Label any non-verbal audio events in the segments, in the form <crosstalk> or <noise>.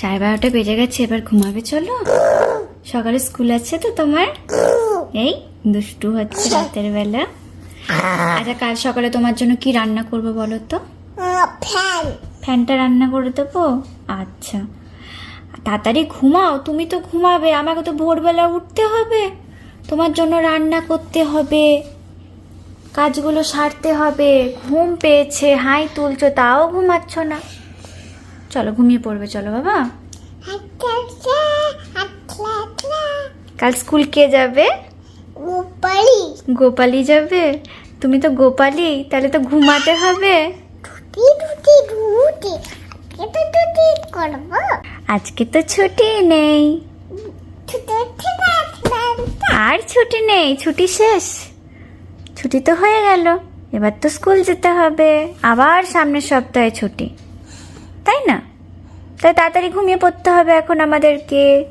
সাড়ে বারোটা বেজে গেছে এবার ঘুমাবে চলো। সকালে স্কুল আছে তো তোমার? এই দুষ্টু হচ্ছে রাতের বেলা। আচ্ছা কাল সকালে তোমার জন্য কি রান্না করব বলো তো? ফ্যান। ফ্যানটা রান্না করে দেবো? আচ্ছা। তাড়াতাড়ি ঘুমাও তুমি তো ঘুমাবে আমাকে তো ভোরবেলা উঠতে হবে। তোমার জন্য রান্না করতে হবে। কাজগুলো সারতে হবে। ঘুম পেয়েছে হাই তুলছো তাও ঘুমাচ্ছ না। চলো ঘুমিয়ে পড়বে, চলো বাবা। কাল স্কুল কে যাবে? উপরি গোপালি যাবে। তুমি তো গোপালি, তাহলে তো ঘুমাতে হবে। আজকে তো ছুটি নেই। আর ছুটি নেই, ছুটি শেষ। ছুটি তো হয়ে গেল, এবার তো স্কুল যেতে হবে। আবার সামনের সপ্তাহে ছুটি। তাই না? তাই তাড়াতাড়ি ঘুমিয়ে পড়তে হবে এখন আমাদেরকে।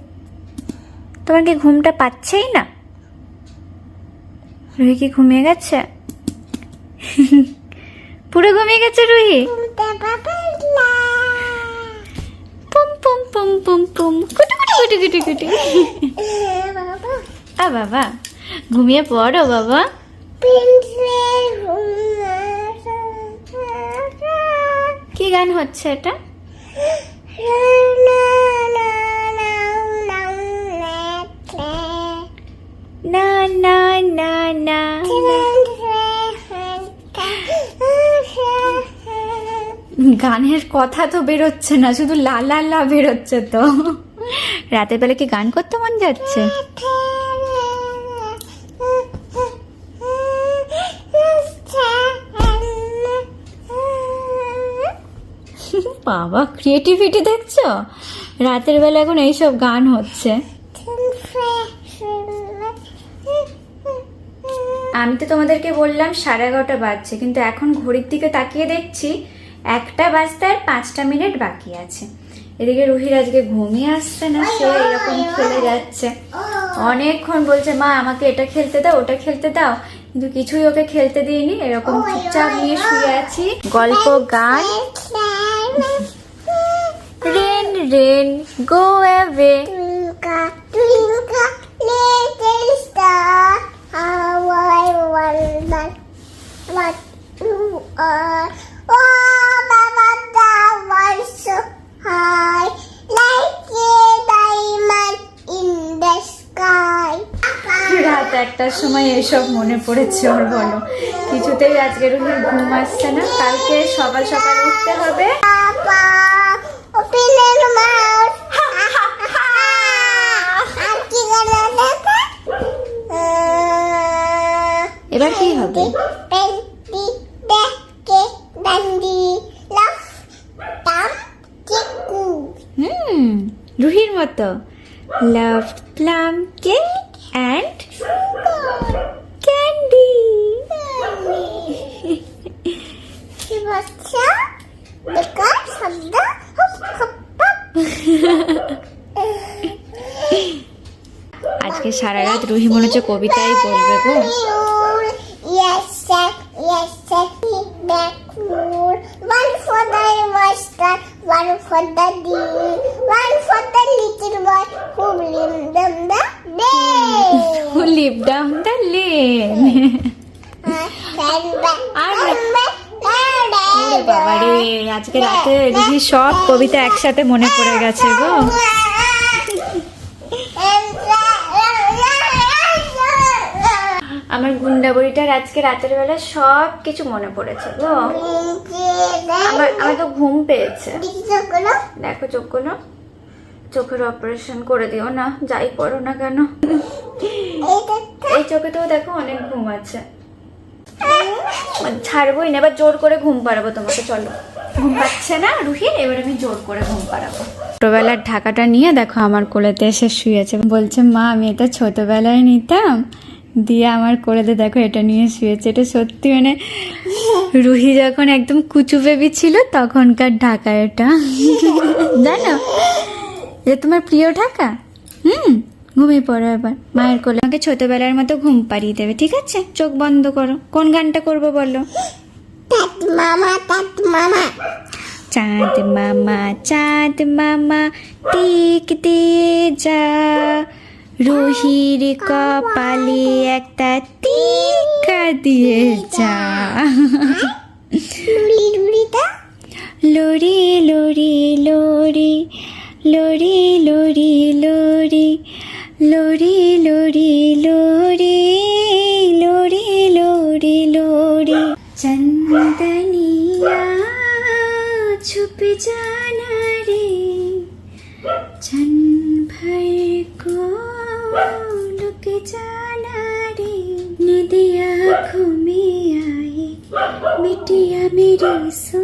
তোমার কি ঘুমটা পাচ্ছেই না? রুহি কি ঘুমিয়ে গেছে? পুরো ঘুমিয়ে গেছে রুহি? পুম পুম পুম পুম পুম। কুটু কুটু কুটু কুটু কুটু। আ, বাবা। ঘুমিয়ে পড়ো, বাবা। কি গান হচ্ছে এটা? না না না না গানের কথা তো বেরোচ্ছে না, শুধু লা লা লা বেরোচ্ছে তো। রাতের বেলা কি গান করতে মন যাচ্ছে? বাবা ক্রিয়েটিভিটি দেখছ? রাতের বেলা এখন এইসব গান হচ্ছে। আমি তো তোমাদেরকে বললাম সাড়ে এগারোটা বাজছে কিন্তু এখন ঘড়ির দিকে তাকিয়ে দেখছি একটা বাজতে আর পাঁচটা মিনিট বাকি আছে। এদিকে রুহির আজকে ঘুমিয়ে আসছে না সে এরকম খেলে যাচ্ছে। অনেকক্ষণ বলছে মা আমাকে এটা খেলতে দাও ওটা খেলতে দাও। কিন্তু কিছুই ওকে খেলতে দিইনি এরকম চুপচাপ নিয়ে শুয়ে আছি। গল্প গান। Rain, rain, go away. Twinkle, twinkle, little star, how I wonder what you are. Oh, Baba, that was so high, like a diamond in the sky. রাত একটার সময় এসব মনে পড়েছে ওর বলো। কিছুতেই আজকে রুহির ঘুম আসছে না। কালকে সকাল সকাল উঠতে হবে। এবার কি হবে? হুম রুহির মতো। Love plum cake and candy কি বাচ্চা বেকার শব্দ হুপ হুপ আজকে সারা রাত রুহি মনে হচ্ছে কবিতাই বলবে গো. One for the the one for the little boy who lived in the live down the lane. Stand back, আর বাবা রে আজকে রাতে রুহি সব কবিতা একসাথে মনে পড়ে গেছে গো। আমার গুন্ডা বড়িটার আজকে রাতের বেলা সব কিছু মনে পড়েছে গো। আমার আমার তো ঘুম পেয়েছে। দেখো চোখগুলো চোখের অপারেশন করে দিও না, যাই করো না কেন? এই চোখে তো দেখো অনেক ঘুম আছে। ছাড়বোই না, এবার জোর করে ঘুম পাড়াবো তোমাকে, চলো। ঘুম পাচ্ছে না, রুহি, এবার আমি জোর করে ঘুম পাড়াবো। ছোটবেলার ঢাকাটা নিয়ে দেখো, আমার কোলেতে এসে শুয়েছে। বলছে, মা, আমি এটা ছোটবেলায় নিতাম। দিয়ে আমার কোলেতে দেখো, এটা নিয়ে শুয়েছে। এটা সত্যি মানে রুহি যখন একদম কুচু বেবি ছিল, তখনকার ঢাকা এটা। জানো? এটা তোমার প্রিয় ঢাকা? হুম ঘুমিয়ে পড়ো এবার। মায়ের কোলে আমাকে ছোটবেলার মতো ঘুম পাড়িয়ে দেবে ঠিক আছে? চোখ বন্ধ করো। কোন গানটা করব বলো? মামা মামা। চাঁদ মামা চাঁদ মামা টিক দিয়ে যা। রুহির কপালে একটা টিকা দিয়ে যা। লুলি লুলিটা লরি লরি। লরি লরি লরি লরি লরি লরি লরি লরি লরি লরি চন্দনিয়া छुप जाना रे क्षण भर को लुक जाना रे निदिया आँखों में आए मिटिया मेरी सो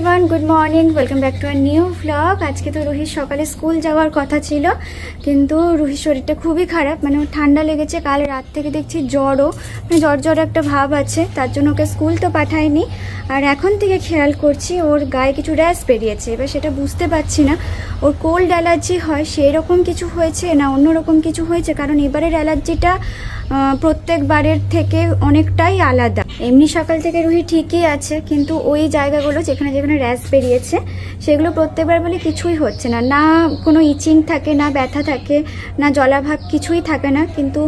everyone good morning welcome back to our new vlog আজকে তো রুহির সকালে স্কুল যাওয়ার কথা ছিল, কিন্তু রুহির শরীরটা খুবই খারাপ মানে ঠান্ডা লেগেছে, কাল রাত থেকে দেখছি জ্বরও মানে জ্বর জ্বর একটা ভাব আছে, তার জন্য ওকে স্কুল তো পাঠায়নি আর এখন থেকে খেয়াল করছি ওর গায়ে কিছু র্যাশ বেরিয়েছে, এবার সেটা বুঝতে পারছি না। ওর কোল্ড অ্যালার্জি হয় সেই রকম কিছু হয়েছে না অন্যরকম কিছু হয়েছে? কারণ এবারের অ্যালার্জিটা প্রত্যেকবারের থেকে অনেকটাই আলাদা। এমনি সকাল থেকে রুহি ঠিকই আছে, কিন্তু ওই জায়গাগুলো যেখানে যেখানে র্যাশ বেরিয়েছে, সেগুলো প্রত্যেকবার বলে কিছুই হচ্ছে না। না কোনো ইচিং থাকে, না ব্যথা থাকে, না জলাভাব কিছুই থাকে না, কিন্তু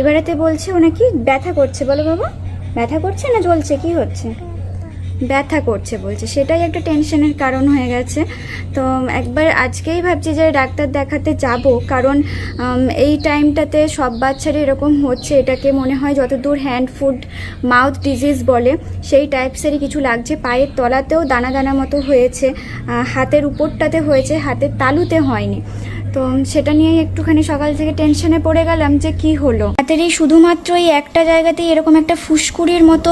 এবারেতে বলছে ও নাকি ব্যথা করছে। বলো বাবা, ব্যথা করছে না জ্বলছে? কি হচ্ছে? ব্যথা করছে বলছে। সেটাই একটা টেনশনের কারণ হয়ে গেছে। তো একবার আজকেই ভাবছি যে ডাক্তার দেখাতে যাব। কারণ এই টাইমটাতে সব বাচ্চারই এরকম হচ্ছে। এটাকে মনে হয় যতদূর হ্যান্ড ফুড, মাউথ ডিজিজ বলে, সেই টাইপসেরই কিছু লাগছে। পায়ের তলাতেও দানা দানা মতো হয়েছে। হাতের উপরটাতে হয়েছে, হাতের তালুতে হয়নি। তো সেটা নিয়ে একটুখানি সকাল থেকে টেনশনে পড়ে গেলাম যে কি হলো। হাতের এই শুধুমাত্র এই একটা জায়গাতেই এরকম একটা ফুসকুড়ির মতো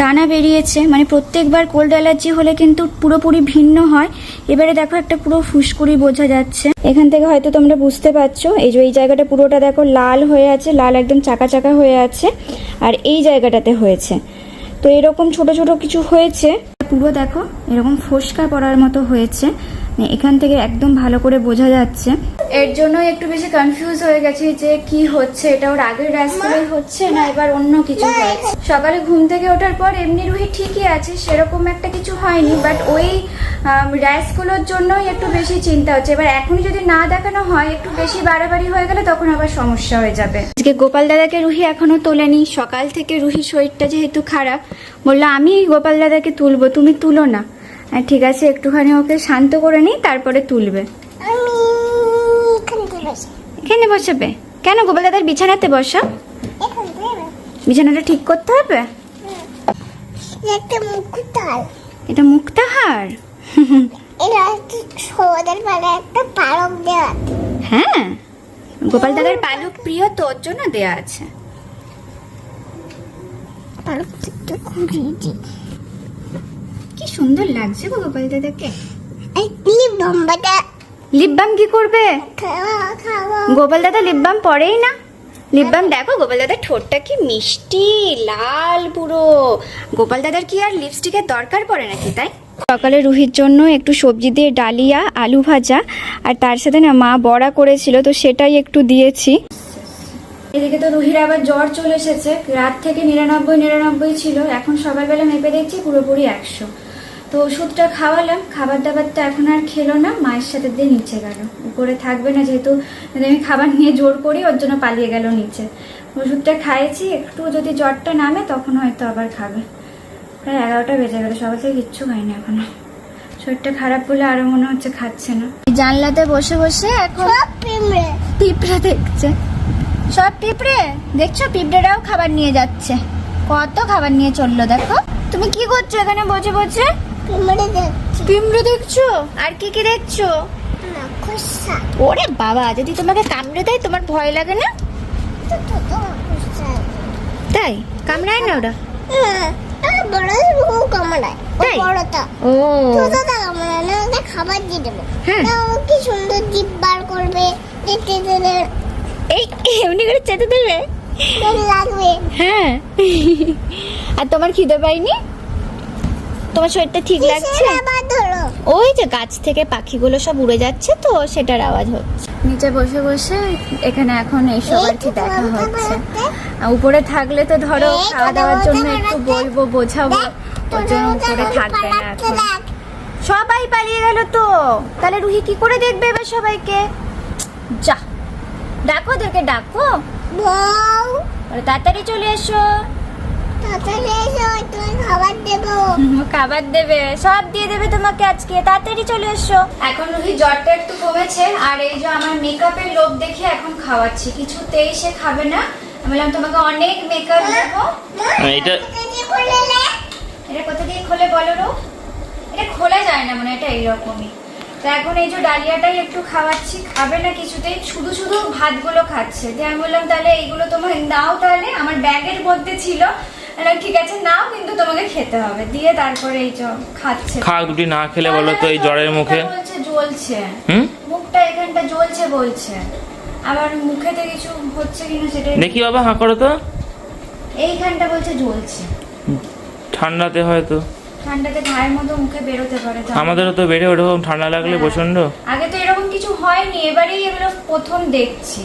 দানা বেরিয়েছে। মানে প্রত্যেকবার কোল্ড অ্যালার্জি হলে কিন্তু পুরোপুরি ভিন্ন হয়। এবারে দেখো একটা পুরো ফুসকুড়ি বোঝা যাচ্ছে। এখান থেকে হয়তো তোমরা বুঝতে পারছ, এই যে এই জায়গাটা পুরোটা দেখো লাল হয়ে আছে, লাল একদম চাকা চাকা হয়ে আছে, আর এই জায়গাটাতে হয়েছে। তো এরকম ছোট ছোট কিছু হয়েছে। পুরো দেখো এরকম ফোসকা পড়ার মতো হয়েছে। এখান থেকে একদম ভালো করে বোঝা যাচ্ছে। এর জন্য একটু বেশি কনফিউজ হয়ে গেছি যে কি হচ্ছে, এটা ওর আগের র্যাশগুলোই হচ্ছে না এবার অন্য কিছু সকালে ঘুম থেকে ওঠার পর এমনি রুহি ঠিকই আছে, সেরকম একটা কিছু হয়নি বাট ওই র্যাশগুলোর জন্যই একটু বেশি চিন্তা হচ্ছে। এবার এখনই যদি না দেখানো হয়, একটু বেশি বাড়াবাড়ি হয়ে গেলে তখন আবার সমস্যা হয়ে যাবে। আজকে গোপাল দাদাকে রুহি এখনও তোলেনি, সকাল থেকে রুহির শরীরটা যেহেতু খারাপ, বলল, আমি গোপাল দাদাকে তুলবো, তুমি তুলো না। আর ঠিক আছে একটুখানি ওকে শান্ত করে নিই তারপরে তুলবে। এখান বসাবে। কেন গোপাল দাদার বিছানাতে বসা। বিছানাটা ঠিক করতে হবে? এটা মুক্তাহার? পালক। হ্যাঁ? গোপাল দাদার পালক প্রিয় তোর জন্য দেয়া আছে। দিই কি সুন্দর লাগছে গো গোপাল দাদাকে। এই লিপ বাম কি করবে? গোপাল দাদা লিপ বাম পরেই না? লিপ বাম দেখো গোপাল দাদার ঠোঁটটা কি মিষ্টি লাল পুরো। গোপাল দাদার কি আর লিপস্টিকের দরকার পড়ে নাকি তাই? সকালে রুহির জন্য একটু সবজি দিয়ে ডালিয়া আলু ভাজা আর তার সাথে না মা বড়া করেছিল তো সেটাই একটু দিয়েছি। এদিকে তো রুহির আবার জ্বর চলে এসেছে রাত থেকে নিরানব্বই নিরানব্বই ছিল এখন সকালবেলা মেপে দেখছি পুরোপুরি একশো। তো ওষুধটা খাওয়ালাম খাবার দাবারটা এখন আর খেলো না মায়ের সাথে দিয়ে নিচে গেল। উপরে থাকবে না যেহেতু যদি আমি খাবার নিয়ে জোর করি ওর জন্য পালিয়ে গেল নিচে। ওষুধটা খাইয়েছি একটু যদি জ্বরটা নামে তখন হয়তো আবার খাবে। প্রায় এগারোটা বেজে গেল সকাল থেকে কিচ্ছু খাইনি এখনও। শরীরটা খারাপ বলে আরও মনে হচ্ছে খাচ্ছে না। জানলাতে বসে বসে এখন পিঁপড়ে দেখছে। সব পিঁপড়ে? দেখছ? পিঁপড়েরাও খাবার নিয়ে যাচ্ছে। কত খাবার নিয়ে চলল দেখো। তুমি কি করছ এখানে বসে বসে? পিমড়ে দেখছ? আর কি কি দেখছ? ওরে বাবা যদি তোমাকে কামড়ে দেয় তোমার ভয় লাগে না? তাই? কামড়ায় না ওরা? হ্যাঁ, ও। খাবার দিয়ে দেবো। হ্যাঁ। কি সুন্দর জিভ বার করবে এই এমনি করে চেতে দেবে? লাগবে। হ্যাঁ। আর তোমার খিদে পাইনি তোমার শরীরটা ঠিক লাগছে? ওই যে গাছ থেকে পাখিগুলো সব উড়ে যাচ্ছে তো সেটার আওয়াজ হচ্ছে। নিচে বসে বসে এখানে এখন এইসব আর কি দেখা হচ্ছে। উপরে থাকলে তো ধরো খাওয়া দাওয়ার জন্য একটু বলব বোঝাবো ওর জন্য উপরে থাকবে না এখন। সবাই পালিয়ে গেল তো। তাহলে রুহি কি করে দেখবে এবার সবাইকে? যা। ডাকো ওদেরকে ডাকো। বউ। তাড়াতাড়ি চলে এসো। খাবার দেবো। খাবার দেবে? সব দিয়ে দেবে তোমাকে আজকে। তাড়াতাড়ি চলে এসো। এখন রুহি জ্বরটা একটু কমেছে আর এই যে আমার মেকআপের লোভ দেখে এখন খাওয়াচ্ছি। কিছুতেই সে খাবে না। আমি বললাম তোমাকে অনেক মেকআপ দেবো। হ্যাঁ, এটা- এটা কোথা দিয়ে খোলে বলো রো এটা খোলা যায় না মানে এটা এইরকমই। তো এখন এই যে ডালিয়াটাই একটু খাওয়াচ্ছি। খাবে না কিছুতেই শুধু শুধু ভাতগুলো খাচ্ছে। দিয়ে আমি বললাম তাহলে এইগুলো তোমার নাও তাহলে। আমার ব্যাগের মধ্যে ছিল। ঠিক আছে নাও কিন্তু তোমাকে খেতে হবে। দিয়ে তারপরে এই যে খাচ্ছে। খাক দুটি না খেলে বলো তো এই জ্বরের মুখে? বলছে জ্বলছে। হুম? মুখটা এখানটা জ্বলছে বলছে। আবার মুখেতে কিছু হচ্ছে কিনা সেটাই দেখি বাবা হাঁ করো তো। এইখানটা বলছে জ্বলছে। ঠান্ডাতে হয়তো। ঠান্ডাতে ঘায়ের মতো মুখে বেরোতে পারে আমাদেরও তো বেড়ে ওরকম ঠান্ডা লাগলে হ্যাঁ। প্রচণ্ড আগে তো এরকম কিছু হয়নি এবারেই এগুলো প্রথম দেখছি।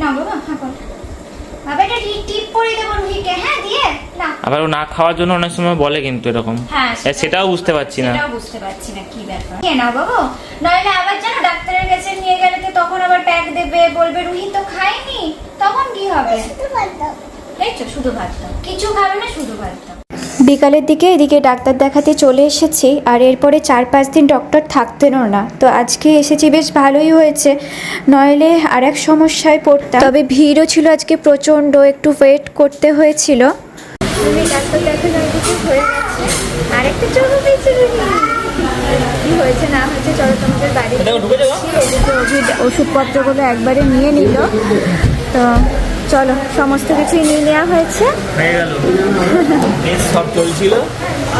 না বাবা হ্যাঁ বল বাবা এটা টিপ পরে দেব রুহিকে। হ্যাঁ দিয়ে না। আবার ও না খাওয়ার জন্য অনেক সময় বলে কিন্তু এরকম। হ্যাঁ সেটাও বুঝতে পারছি না। সেটাও বুঝতে পারছি না কি ব্যাপার। কে নাও বাবু। নইলে আবার জানো ডাক্তারের কাছে নিয়ে গেলে তো তখন আবার প্যাক দেবে বলবে রুহি তো খায়নি। তখন কি হবে? শুধু বলতো দেখছ শুধু ভাত দাও। কিছু খাবে না শুধু ভাত দাও। বিকালের দিকে এদিকে ডাক্তার দেখাতে চলে এসেছি আর এরপরে চার পাঁচ দিন ডক্টর থাকতেনও না। তো আজকে এসেছি বেশ ভালোই হয়েছে। নইলে আর এক সমস্যায় পড়তাম। তবে ভিড়ও ছিল আজকে প্রচণ্ড একটু ওয়েট করতে হয়েছিল। ডাক্তার দেখানো কিছু হয়ে গেছে। চলো কি হয়েছে না হয়েছে চলো তোমাদের বাড়ি ওষুধপত্রগুলো একবারে নিয়ে নিল। তো চলো সমস্ত কিছুই নিয়ে নেওয়া হয়েছে। হয়ে গেল। সব চলছিল।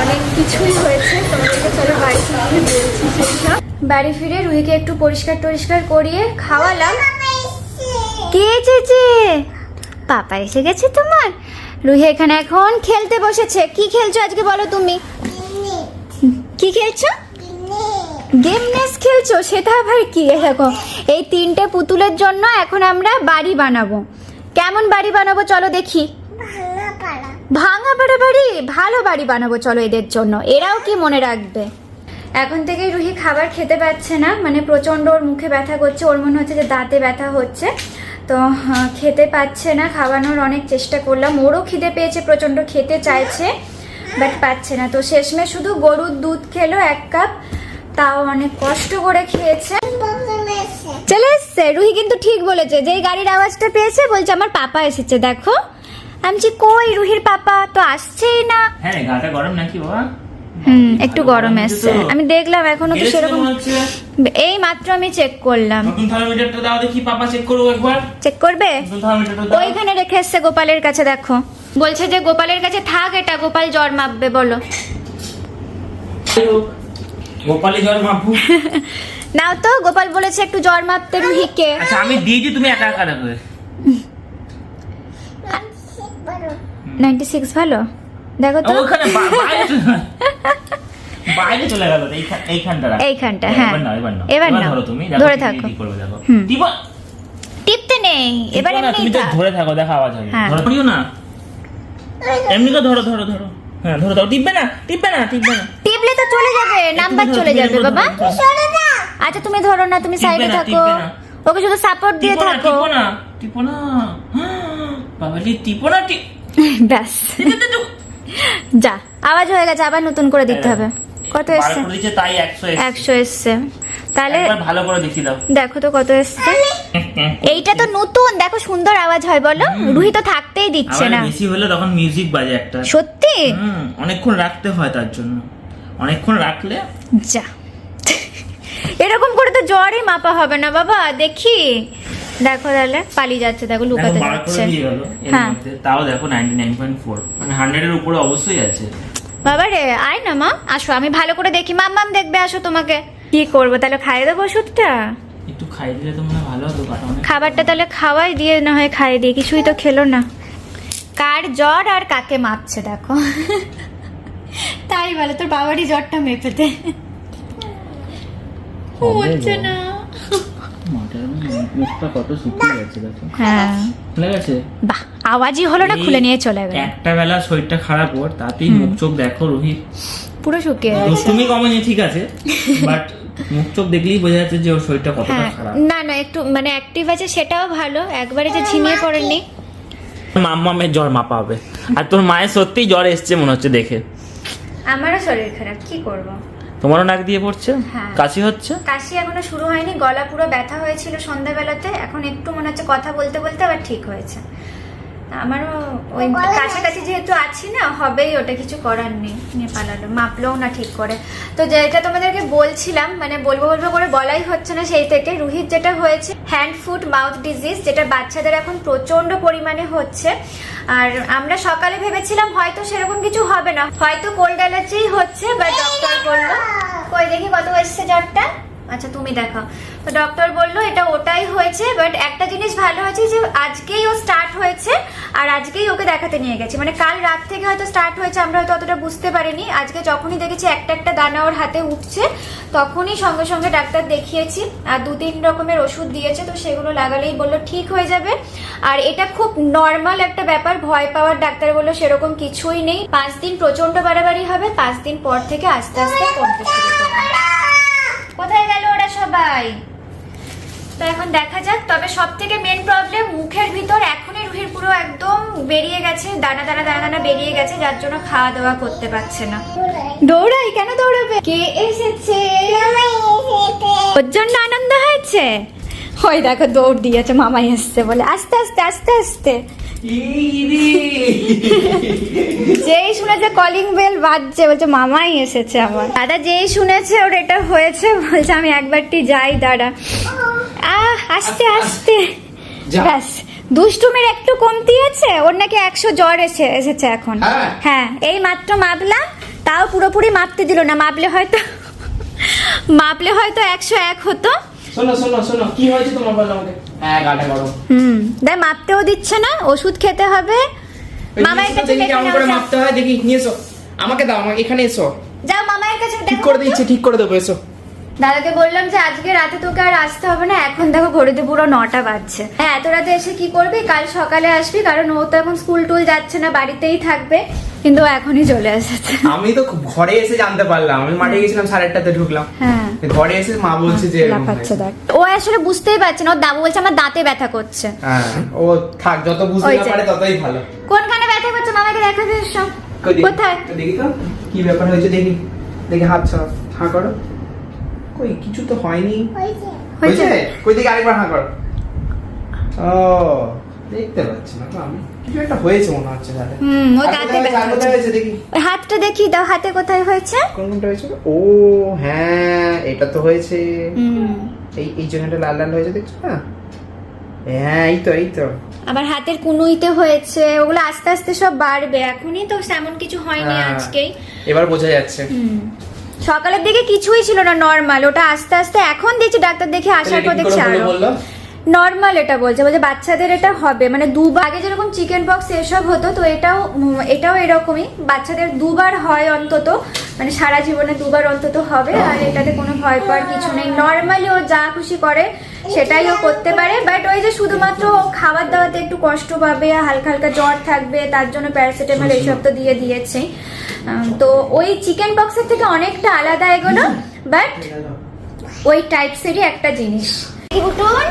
অনেক কিছুই হয়েছে। তোমাদেরকে চলো বাড়ি ফিরে বলছি সেসব বাড়ি ফিরে রুহিকে একটু পরিষ্কার টরিষ্কার করিয়ে খাওয়ালাম। কে এসেছে পাপা এসে গেছে তোমার? রুহি এখানে এখন খেলতে বসেছে। কি খেলছো আজকে বলো তুমি? কি খেলছো? গেম নেস খেলছো? সেটা আবার কি? দেখো এই তিনটে পুতুলের জন্য এখন আমরা বাড়ি বানাবো। কেমন বাড়ি বানাবো চলো দেখি। ভাঙা পাড়া বাড়ি ভালো বাড়ি বানাবো চলো এদের জন্য। এরাও কি মনে রাখবে? এখন থেকেই রুহি খাবার খেতে পারছে না মানে প্রচণ্ড ওর মুখে ব্যথা করছে। ওর মনে হচ্ছে যে দাঁতে ব্যথা হচ্ছে। তো আহ, খেতে পাচ্ছে না খাওয়ানোর অনেক চেষ্টা করলাম। ওরও খিদে পেয়েছে প্রচণ্ড খেতে চাইছে বাট পাচ্ছে না। তো শেষমে শুধু গরুর দুধ খেলো এক কাপ। তাও অনেক কষ্ট করে খেয়েছে। চলে এসছে। রুহি কিন্তু ঠিক বলেছে যেই গাড়ির আওয়াজটা পেয়েছে বলছে আমার পাপা এসেছে দেখো। আমি বলছি, কই রুহির পাপা? তো আসছেই না। হ্যাঁ গাটা গরম নাকি বাবা? হুম একটু গরম এসছে। আমি দেখলাম এখনও তো সেরকম হচ্ছে। এই মাত্র আমি চেক করলাম। নতুন থার্মোমিটারটা দাও দেখি পাপা চেক করব একবার। চেক করবে? ওইখানে রেখে এসছে গোপালের কাছে দেখো। বলছে যে গোপালের কাছে থাক এটা গোপাল জ্বর মাপবে বলো। গোপালি জ্বর মাপু। <laughs> নাও তো গোপাল বলেছে একটু জ্বর মাপতে রুহিকে। আচ্ছা আমি দিয়েছি তুমি একা একা নাইনটি সিক্স ভালো? দেখো তো। ওখানে বাইরে চলে- গেল। <laughs> এইখানটা এইখানটা, হ্যাঁ। এবার নাও। ধরো তুমি ধরে থাকো। টিপো- টিপতে নেই এবার না, এমনি তুমি তো ধরে থাকো দেখো আওয়াজ হবে। হ্যাঁ। ধরো করিও না? এমনি করে ধরো ধরো ধরো। হ্যাঁ ধরো দাও টিপবে না টিপবে না টিপবে না। তো চলে যাবে নাম্বার চলে যাবে বাবা। আচ্ছা তুমি ধরো না তুমি সাইডে থাকো। ওকে শুধু সাপোর্ট দিয়ে থাকো। টিপো না টিপো না। বাবালি টিপো না টিপ <laughs> ব্যাস <laughs> যা আওয়াজ হয়ে গেছে আবার নতুন করে দিতে হবে। কত বার এসছে? তাই একশো এসছে। তাহলে একবার ভালো করে দেখিয়ে দাও। দেখো তো কত এসছে। এইটা তো নতুন দেখো সুন্দর আওয়াজ হয় বলো। রুহি তো থাকতেই দিচ্ছে না। বেশি হলে তখন মিউজিক বাজে একটা। সত্যি? অনেকক্ষণ রাখতে হয় তার জন্য। অনেকক্ষণ রাখলে? যা। এরকম করে তো জ্বরই মাপা হবে না বাবা। দেখি। দেখো তাহলে পালিয়ে যাচ্ছে দেখো লুকাতে যাচ্ছে। এর হ্যাঁ। তাও দেখো নাইনটি নাইন পয়েন্ট ফোর মানে উপরে অবশ্যই আছে। বাবা রে আয় না মা। আসো আমি ভালো করে দেখি। মাম মাম দেখবে আসো তোমাকে। কি করব? তাহলে খাইয়ে দেবো ওষুধটা? একটু খাই দিলে তো মনে ভালো হতো খাবারটা তাহলে খাওয়াই দিয়ে না হয় খাইয়ে দিয়ে কিছুই তো খেলো না। কার জ্বর আর কাকে মাপছে দেখো। তাই বলে তোর বাবারই জ্বরটা মেপে দে হচ্ছে না। হ্যাঁ। আওয়াজই হলো না খুলে নিয়ে চলে গেল। একটা বেলা শরীরটা খারাপ ওর তাতেই মুখ চোখ দেখো রোহিত। পুরো শুকিয়ে গেছে। কমেনি ঠিক আছে। <laughs> বাট মুখ চোখ দেখলেই বোঝা যাচ্ছে যে ওর শরীরটা কতটা হ্যাঁ। খারাপ। না না একটু মানে অ্যাক্টিভ আছে সেটাও ভালো। একবারে যে ঝিমিয়ে পড়েনি মাম্মামের জ্বর মাপা হবে। আর তোর মায়ের সত্যিই জ্বর এসছে মনে হচ্ছে দেখে। আমারও শরীর খারাপ কি করব? তোমারও নাক দিয়ে পড়ছে? হ্যাঁ। কাশি হচ্ছে? কাশি এখনও শুরু হয়নি গলা পুরো ব্যথা হয়েছিল সন্ধ্যাবেলাতে এখন একটু মনে হচ্ছে কথা বলতে বলতে আবার ঠিক হয়েছে। আমারও ওই কাছাকাছি যেহেতু আছি না হবেই ওটা কিছু করার নেই নিয়ে পালালো। মাপলেও না ঠিক করে। তো যেটা তোমাদেরকে বলছিলাম মানে বলব বলব করে বলাই হচ্ছে না সেই থেকে রুহিত যেটা হয়েছে হ্যান্ড ফুট মাউথ ডিজিজ যেটা বাচ্চাদের এখন প্রচণ্ড পরিমাণে হচ্ছে। আর আমরা সকালে ভেবেছিলাম হয়তো সেরকম কিছু হবে না। হয়তো কোল্ড অ্যালার্জি হচ্ছে বা ডক্টর বলল। কই দেখি কত এসছে জ্বরটা আচ্ছা তুমি দেখাও তো ডক্টর বলল, এটা ওটাই হয়েছে বাট একটা জিনিস ভালো হয়েছে যে আজকেই ও স্টার্ট হয়েছে, আর আজকেই ওকে দেখাতে নিয়ে গেছি। মানে কাল রাত থেকে হয়তো স্টার্ট হয়েছে, আমরা হয়তো অতটা বুঝতে পারিনি। আজকে যখনই দেখেছি একটা একটা দানা ওর হাতে উঠছে, তখনই সঙ্গে সঙ্গে ডাক্তার দেখিয়েছি, আর দু তিন রকমের ওষুধ দিয়েছে, তো সেগুলো লাগালেই বলল, ঠিক হয়ে যাবে। আর এটা খুব নর্মাল একটা ব্যাপার, ভয় পাওয়ার ডাক্তার বলল, সেরকম কিছুই নেই। পাঁচ দিন প্রচণ্ড বাড়াবাড়ি হবে, পাঁচ দিন পর থেকে আস্তে আস্তে কমতে শুরু করবে। কোথায় গেল ওরা সবাই? তো এখন দেখা যাক তবে সব থেকে মেন প্রবলেম মুখের ভিতর এখনই রুহির পুরো একদম বেরিয়ে গেছে দানা দানা দানা দানা বেরিয়ে গেছে যার জন্য খাওয়া দাওয়া করতে পারছে না। দৌড়াই কেন দৌড়াবে? কে এসেছে। ওর জন্য আনন্দ হয়েছে? ওই দেখো দৌড় দিয়েছে মামাই এসছে বলে। আস্তে আস্তে আস্তে আস্তে। <laughs> যেই শুনেছে কলিং বেল বাজছে বলছে মামাই এসেছে আমার। দাদা যেই শুনেছে ওর এটা হয়েছে বলছে আমি একবারটি যাই দাঁড়া। আহ আস্তে আস্তে। ব্যাস। দুষ্টুমির একটু কমতি আছে ওর নাকি একশো জ্বর এসে এসেছে এখন। হ্যাঁ। হ্যাঁ এই মাত্র মাপলাম তাও পুরোপুরি মাপতে দিল না মাপলে হয়তো মাপলে হয়তো একশো এক হতো। শোনো শোনো শোনো কি হয়েছে তোমার বলো আমাকে? হ্যাঁ গাটা গরম। হুম দেখ মাপতেও দিচ্ছে না ওষুধ খেতে হবে। মামায়ের কাছে কেমন করে। মাপতে হয় দেখি নিয়ে এসো। আমাকে দাও আমাকে এখানে এসো। যাও মামায়ের কাছে ঠিক করে দিচ্ছি ঠিক করে দেবো এসো। দাদাকে বললাম যে আজকে রাতে তোকে আর আসতে হবে না এখন দেখো ঘড়িতে পুরো নটা বাজছে। হ্যাঁ এত রাতে এসে কি করবি? কাল সকালে আসবি কারণ ও তো এখন স্কুল টুল যাচ্ছে না বাড়িতেই থাকবে কিন্তু এখনই চলে এসেছে। আমি তো ঘরে এসে জানতে পারলাম আমি মাঠে গেছিলাম সাড়ে আটটাতে ঢুকলাম। হ্যাঁ। ঘরে এসে মা বলছে যে দেখ। ও আসলে বুঝতেই পারছে না ওর দাবু বলছে আমার দাঁতে ব্যথা করছে। হ্যাঁ ও থাক যত বুঝতে না পারে ততই ভালো। কোনখানে ব্যথা করছে? মামাকে দেখাতে এসো। কই দেখি? কোথায়? দেখি তো কি ব্যাপার হয়েছে দেখি। দেখি হাত ছাড়া হাঁ করো। কই? কিছু তো হয়নি। হয়েছে। কই আরেকবার হাঁ করো। ও দেখতে পাচ্ছি না তো আমি। কিছু একটা হয়েছে মনে হচ্ছে তাহলে। হুম ও দাঁতে ব্যথা আর কোথায় হচ্ছে। হয়েছে দেখি। হাতটা দেখি দাও হাতে কোথায় হয়েছে? কোনটা হয়েছে? ও হ্যাঁ এটা তো হয়েছে। হুম। এই এই জায়গাটা লাল লাল হয়েছে দেখছ না? হ্যাঁ এই তো এই তো। আবার হাতের কুনুইতে হয়েছে ওগুলো আস্তে আস্তে সব বাড়বে। এখনই তো তেমন কিছু হয়নি হ্যাঁ। আজকেই। এবার বোঝা যাচ্ছে। হুম। সকালের দিকে কিছুই ছিল না নর্মাল ওটা আস্তে আস্তে এখন দেখছি ডাক্তার দেখে আসার পর দেখছি আরও। নর্মাল এটা বলছে বলছে বাচ্চাদের এটা হবে। মানে দুবার আগে যেরকম চিকেন পক্স এসব হতো তো এটাও এটাও এরকমই। বাচ্চাদের দুবার হয় অন্তত মানে সারা জীবনে দুবার অন্তত হবে আর এটাতে কোনো ভয় পাওয়ার কিছু নেই। নর্মালি ও যা খুশি করে সেটাই ও করতে পারে বাট ওই যে শুধুমাত্র খাবার দাওয়াতে একটু কষ্ট পাবে হালকা হালকা জ্বর থাকবে তার জন্য প্যারাসিটামল এইসব তো দিয়ে দিয়েছে। তো ওই চিকেন বক্সের থেকে অনেকটা আলাদা এগুলো বাট ওই টাইপসেরই একটা জিনিস। বুটুন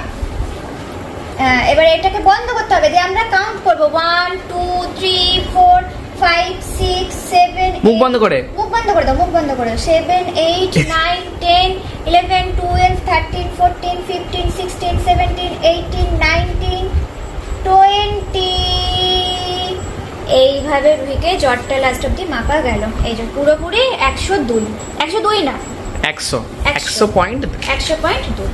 এবার এটাকে বন্ধ করতে হবে দিয়ে আমরা কাউন্ট করব। One two three four five six seven মুখ বন্ধ করে। মুখ বন্ধ করে দাও মুখ বন্ধ করে। Seven eight nine ten eleven twelve thirteen fourteen fifteen sixteen seventeen eighteen nineteen twenty এইভাবে রুহিকে জ্বরটা লাস্ট অব্দি মাপা গেল। এই যে পুরোপুরি একশো দুই। একশো দুই না? একশো। একশো। পয়েন্ট একশো পয়েন্ট দুই।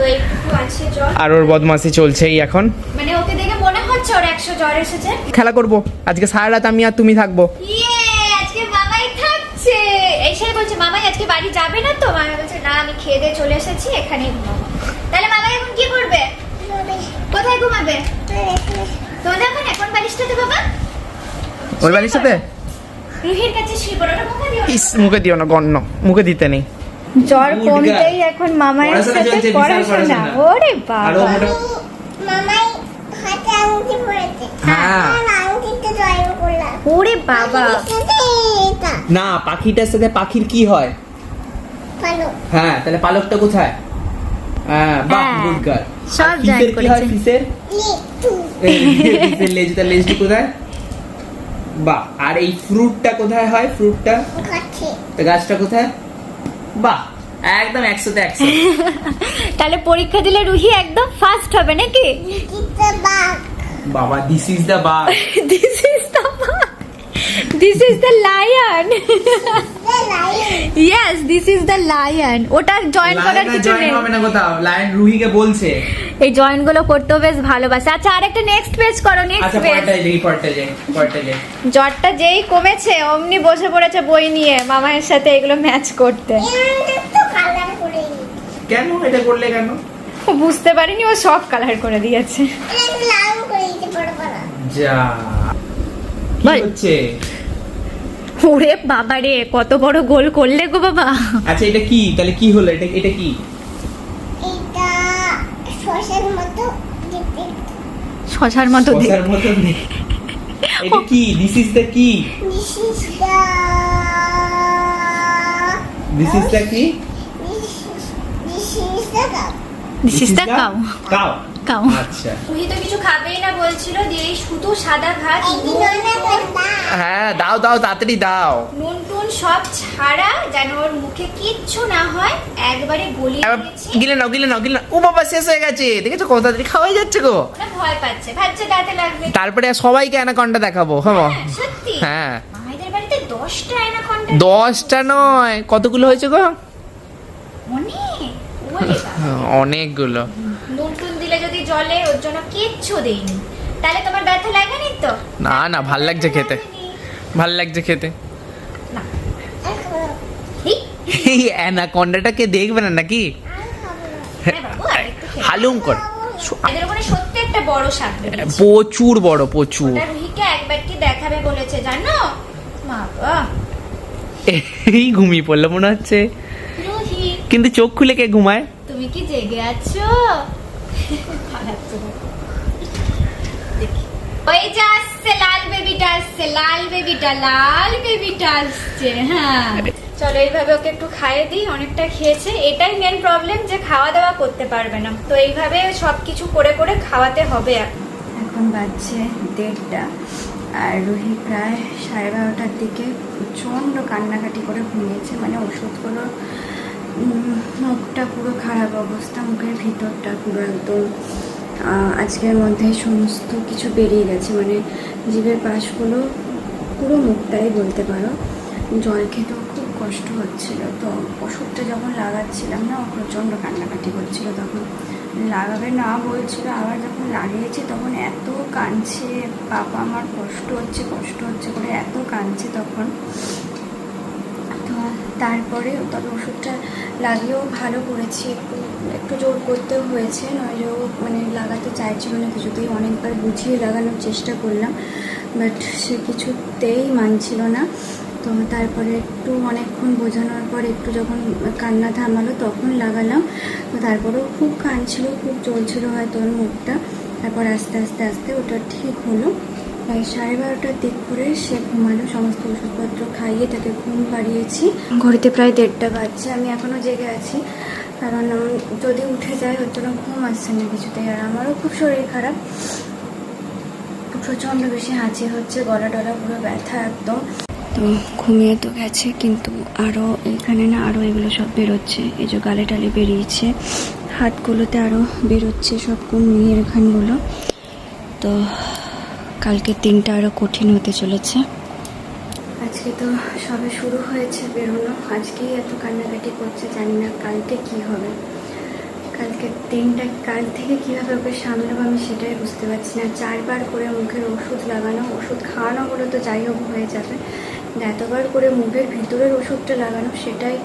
তো এইটুকু আছে জ্বর। আর ওর বদমাসি চলছেই এখন। মানে ওকে দেখে মনে হচ্ছে ওর একশো জ্বর এসেছে? খেলা করব। আজকে সারা রাত আমি আর তুমি থাকব। ইয়ে আজকে মামাই থাকছে। এই সেই বলছে মামাই আজকে বাড়ি যাবে না তো? মামা বলছে না আমি খেয়ে দিয়ে চলে এসেছি এখানেই ঘুমাবো। তাহলে মামাই এখন কি করবে? কোথায় ঘুমাবে? তোমাদের এখন বালিশটাতে বাবা? বাড়ির সাথে রুহির কাছে শুয়ে পড়ো ওটা মুখে দিও। ইস মুখে দিও না গণ্য। মুখে দিতে নেই। জ্বর কমতেই এখন মামায়ের সাথে পড়াশোনা। ওরে বাবা। মামাই হাতে আংটি পরেছে। হ্যাঁ। আর আংটিতে করলাম। ওরে বাবা। না পাখিটার সাথে পাখির কি হয়? হ্যাঁ তাহলে পালকটা কোথায়? হ্যাঁ বাহ হ্যাঁ, গুড গার্ল সব ফিসের করেছে। ফিসের? লিটু এই ফিসের লেজ তার লেজটি কোথায়? বাহ আর এই ফ্রুটটা কোথায় হয়? ফ্রুটটা গাছটা কোথায়? বাহ একদম একশোতে একশো। <laughs> তাহলে পরীক্ষা দিলে রুহি একদম ফার্স্ট হবে নাকি? বাঘ বাবা this is the bagh this is the this is the lion yes this is the lion ওটা জয়েন করার কিছু নেই। হবে না কোথাও। লাইন রুহিকে বলছে। এই জয়েনগুলো করতেও বেশ ভালোবাসে। আচ্ছা আরেকটা নেক্সট পেজ করো নেক্সট আচ্ছা পেজ যাই পরটা যাই পরটা যাই জ্বরটা যেই কমেছে অমনি বসে পড়েছে বই নিয়ে মামায়ের সাথে এগুলো ম্যাচ করতে। কেন এটা করলে কেন? ও বুঝতে পারিনি ও সব কালার করে দিয়েছে। লাল করে দিতে বড় বড় যা। কি। হচ্ছে? ওরে বাবা রে কত বড় গোল করলে গো বাবা। আচ্ছা এটা কি? তাহলে কি হলো? এটা এটা কি? এটা শসার মতো শশার মতো এটা কি? This is the key This is the this is the key this is the cup. This is the cow cow cow আচ্ছা। তুই তো কিছু খাবেই না বলছিল দিয়ে শুধু সাদা ভাত এটি অনেক ঠান্ডা। হ্যাঁ দাও দাও তাড়াতাড়ি দাও। নুন টুন সব ছাড়া যেন ওর মুখে কিচ্ছু না হয় একবারে গলিয়ে দিয়েছি। গিলে নাও গিলে নাও গিলে নাও। ও বাবা শেষ হয়ে গেছে। দেখেছ কত তাড়াতাড়ি খাওয়াই যাচ্ছে গো। ভয় পাচ্ছে ভাবছে দাঁতে লাগবে। তারপরে সবাইকে অ্যানাকন্ডা দেখাবো হ্যাঁ হ্যাঁ, সত্যি। হ্যাঁ। মামাইদের বাড়িতে দশটা অ্যানাকন্ডা দশটা নয়। কতগুলো হয়েছে গো? অনেক। অনেকগুলো। জলে ওর জন্য কিচ্ছু দেইনি। তাহলে তোমার ব্যথা লাগেনি তো? না না ভালো লাগছে খেতে। ভালো লাগছে খেতে। এই, এই অ্যানাকন্ডাটা কে দেখবে না নাকি? হালুম কর। এদের ওখানে সত্যি একটা বড় সাপ। প্রচুর বড় প্রচুর। রুহিকে একবার কি দেখাবে বলেছে জানো? বাবা। এই ঘুমিয়ে পড়ল মনে হচ্ছে। রুহি। কিন্তু চোখ খুলে কে ঘুমায়? তুমি কি জেগে আছো? দেখো। ওই যে আসছে লাল বেবিটা আসছে লাল বেবিটা লাল বেবিটা আসছে হ্যাঁ। চলো এইভাবে ওকে একটু খাইয়ে দিই অনেকটা খেয়েছে। এটাই মেন প্রবলেম যে খাওয়া দাওয়া করতে পারবে না। তো এইভাবে সব কিছু করে করে খাওয়াতে হবে এখন। এখন বাজছে দেড়টা আর রুহি প্রায় সাড়ে বারোটার দিকে প্রচণ্ড কান্নাকাটি করে ঘুমিয়েছে। মানে ওষুধগুলো মুখটা পুরো খারাপ অবস্থা, মুখের ভিতরটা পুরো একদম আজকের মধ্যে সমস্ত কিছু বেরিয়ে গেছে। মানে জিভের পাশগুলো পুরো মুখটাই বলতে পারো। জল খেতেও খুব কষ্ট হচ্ছিল। তো ওষুধটা যখন লাগাচ্ছিলাম না প্রচণ্ড কান্নাকাটি করছিল তখন। লাগাবে না বলছিল, আবার যখন লাগিয়েছি তখন এত কাঁদছে। বাবা, আমার কষ্ট হচ্ছে কষ্ট হচ্ছে করে এত কাঁদছে তখন। তারপরে তবে ওষুধটা লাগিয়েও ভালো করেছি। একটু একটু জোর করতেও হয়েছে নইলেও মানে লাগাতে চাইছিল না, কিছুতেই অনেকবার বুঝিয়ে লাগানোর চেষ্টা করলাম, বাট সে কিছুতেই মানছিল না। তো তারপরে একটু অনেকক্ষণ বোঝানোর পর একটু যখন কান্না থামালো তখন লাগালাম। তো তারপরেও খুব কাঁদছিল, খুব চলছিল হয়তো ওর মুখটা। তারপর আস্তে আস্তে আস্তে ওটা ঠিক হলো। প্রায় সাড়ে বারোটার দিক করে সে ঘুমালো, সমস্ত ওষুধপত্র খাইয়ে তাকে ঘুম পাড়িয়েছি। ঘড়িতে প্রায় দেড়টা বাজছে, আমি এখনও জেগে আছি। কারণ যদি উঠে যায় ওর জন্য ঘুম আসছে না কিছুতেই। আর আমারও খুব শরীর খারাপ। প্রচণ্ড বেশি হাঁচি হচ্ছে, গলা টলা পুরো ব্যথা একদম। তো ঘুমিয়ে তো গেছে, কিন্তু আরও এখানে না আরও এগুলো সব বেরোচ্ছে। এই যে গালে টালে বেরিয়েছে, হাতগুলোতে আরও বেরোচ্ছে সব কোন এখানগুলো তো কালকের দিনটা আরও কঠিন হতে চলেছে। আজকে তো সবে শুরু হয়েছে বেরোনো। আজকেই এত কান্নাকাটি করছে, জানি না কালকে কি হবে। কালকে দিনটা কাল থেকে কীভাবে ওকে সামলাবো আমি সেটাই বুঝতে পারছি না। চারবার করে মুখের ওষুধ লাগানো, ওষুধ খাওয়ানো খাওয়ানোগুলো তো যাই হোক হয়ে যাবে। এতবার করে মুখের ভিতরের ওষুধটা লাগানো সেটাই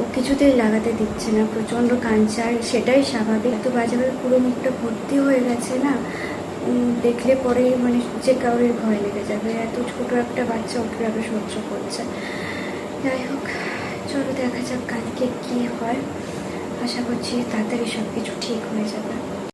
ও কিছুতেই লাগাতে দিচ্ছে না। প্রচণ্ড কাঞ্চার, সেটাই স্বাভাবিক। তো বাজারে পুরো মুখটা ভর্তি হয়ে গেছে না। দেখলে পরে মানে যে কাউরের ভয় লেগে যাবে। এত ছোটো একটা বাচ্চা কীভাবে সহ্য করছে? যাই হোক, চলো দেখা যাক কালকে কী হয়। আশা করছি তাড়াতাড়ি সব কিছু ঠিক হয়ে যাবে।